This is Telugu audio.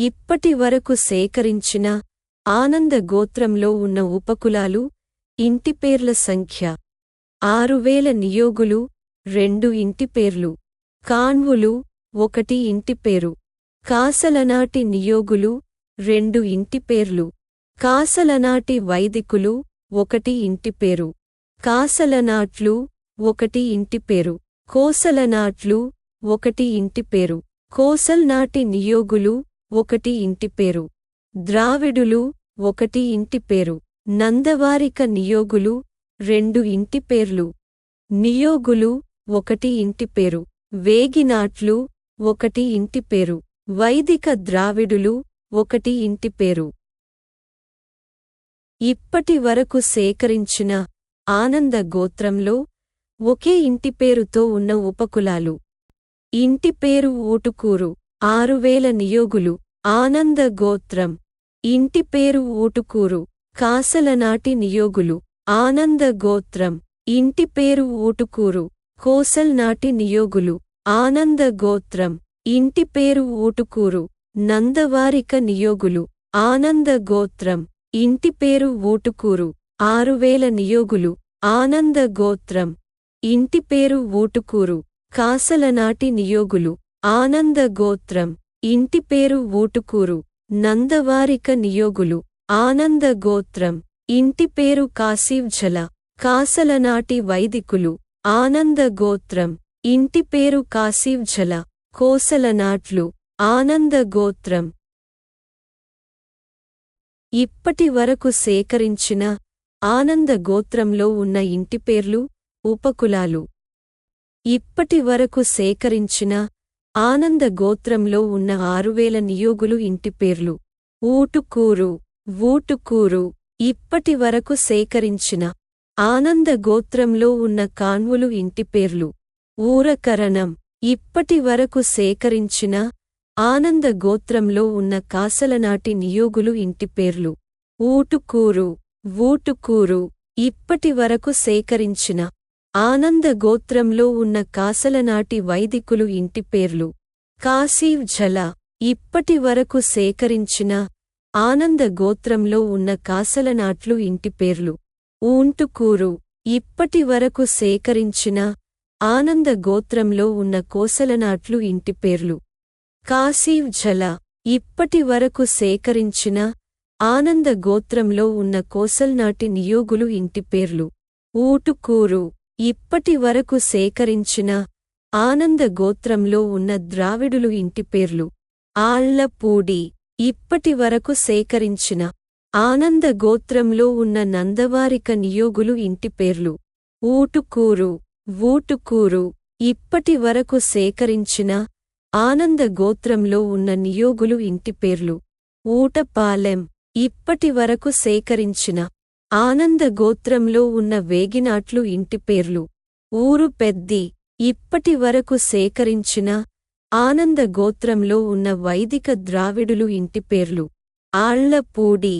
ఇప్పటి వరకు సేకరించిన ఆనంద గోత్రంలో ఉన్న ఉపకులాలు ఇంటిపేర్ల సంఖ్య ఆరువేల నియోగులు రెండు ఇంటిపేర్లు కాన్వులు ఒకటి ఇంటిపేరు కాసలనాటి నియోగులు రెండు ఇంటిపేర్లు కాసలనాటి వైదికులు ఒకటి ఇంటిపేరు కాసలనాట్లు ఒకటి ఇంటిపేరు కోసలనాట్లు ఒకటి ఇంటిపేరు కోసల్నాటి నియోగులు ఒకటి ఇంటి పేరు. ద్రావిడులు ఒకటి ఇంటి పేరు. నందవారిక నియోగులు రెండు ఇంటి పేర్లు. నియోగులు ఒకటి ఇంటి పేరు. వేగినాట్లు ఒకటి ఇంటిపేరు వైదిక ద్రావిడులు ఒకటి ఇంటి పేరు. ఇప్పటి వరకు సేకరించిన ఆనంద గోత్రంలో ఒకే ఇంటి పేరుతో ఉన్న ఉపకులాలు. ఇంటి పేరు ఊటుకూరు. ఆరువేల నియోగులు. ఆనంద గోత్రం. ఇంటి పేరు ఊటుకూరు. కాసలనాటి నియోగులు. ఆనంద గోత్రం. ఇంటి పేరు ఊటుకూరు. కోసల్నాటి నియోగులు. ఆనంద గోత్రం. ఇంటి పేరు ఊటుకూరు. నందవారిక నియోగులు. ఆనంద గోత్రం. ఇంటి పేరు ఊటుకూరు. ఆరువేల నియోగులు. ఆనంద గోత్రం. ఇంటి పేరు ఊటుకూరు. కాసలనాటి నియోగులు. ఆనంద గోత్రం ఇంటిపేరు ఊటుకూరు. నందవారిక నియోగులు. ఆనంద గోత్రం ఇంటిపేరు కాశీవ్జల. కాసలనాటి వైదికులు. ఆనంద గోత్రం ఇంటిపేరు కాశీవ్జల. కోసలనాట్లు. ఆనంద గోత్రం ఇప్పటి వరకు సేకరించిన ఆనంద గోత్రంలో ఉన్న ఇంటిపేర్లు ఉపకులాలు. ఇప్పటి వరకు సేకరించిన ఆనంద గోత్రంలో ఉన్న ఆరువేల నియోగులు ఇంటిపేర్లు ఊటుకూరు వూటుకూరు ఇప్పటి వరకు సేకరించిన ఆనంద గోత్రంలో ఉన్న కాన్వులు ఇంటి పేర్లు. ఊరకరణం ఇప్పటి వరకు సేకరించిన ఆనంద గోత్రంలో ఉన్న కాసలనాటి నియోగులు ఇంటి పేర్లు. ఊటుకూరు వూటుకూరు ఇప్పటి వరకు సేకరించిన ఆనంద గోత్రంలో ఉన్న కాసలనాటి వైదికులు ఇంటి పేర్లు. కాశీవ్ ఝల ఇప్పటి వరకు సేకరించిన ఆనంద గోత్రంలో ఉన్న కాసలనాట్లు ఇంటి పేర్లు. ఊంటుకూరు ఇప్పటి వరకు సేకరించిన ఆనంద గోత్రంలో ఉన్న కోసలనాట్లు ఇంటి పేర్లు. కాశీవ్ ఝల ఇప్పటి వరకు సేకరించిన ఆనంద గోత్రంలో ఉన్న కోసల్నాటి నియోగులు ఇంటి పేర్లు. ఊటుకూరు ఇప్పటి వరకు సేకరించిన ఆనంద గోత్రంలో ఉన్న ద్రావిడులు ఇంటిపేర్లు ఆళ్ళపూడి ఇప్పటి వరకు సేకరించిన ఆనంద గోత్రంలో ఉన్న నందవారిక నియోగులు ఇంటి పేర్లు. ఊటుకూరు వూటుకూరు ఇప్పటి వరకు సేకరించిన ఆనంద గోత్రంలో ఉన్న నియోగులు ఇంటి పేర్లు. ఊటపాలెం ఇప్పటి వరకు సేకరించిన ఆనంద గోత్రంలో ఉన్న వేగినాట్లు ఇంటిపేర్లు ఊరు పెద్ది ఇప్పటి వరకు సేకరించిన ఆనంద గోత్రంలో ఉన్న వైదిక ద్రావిడులు ఇంటిపేర్లు ఆళ్ళపూడి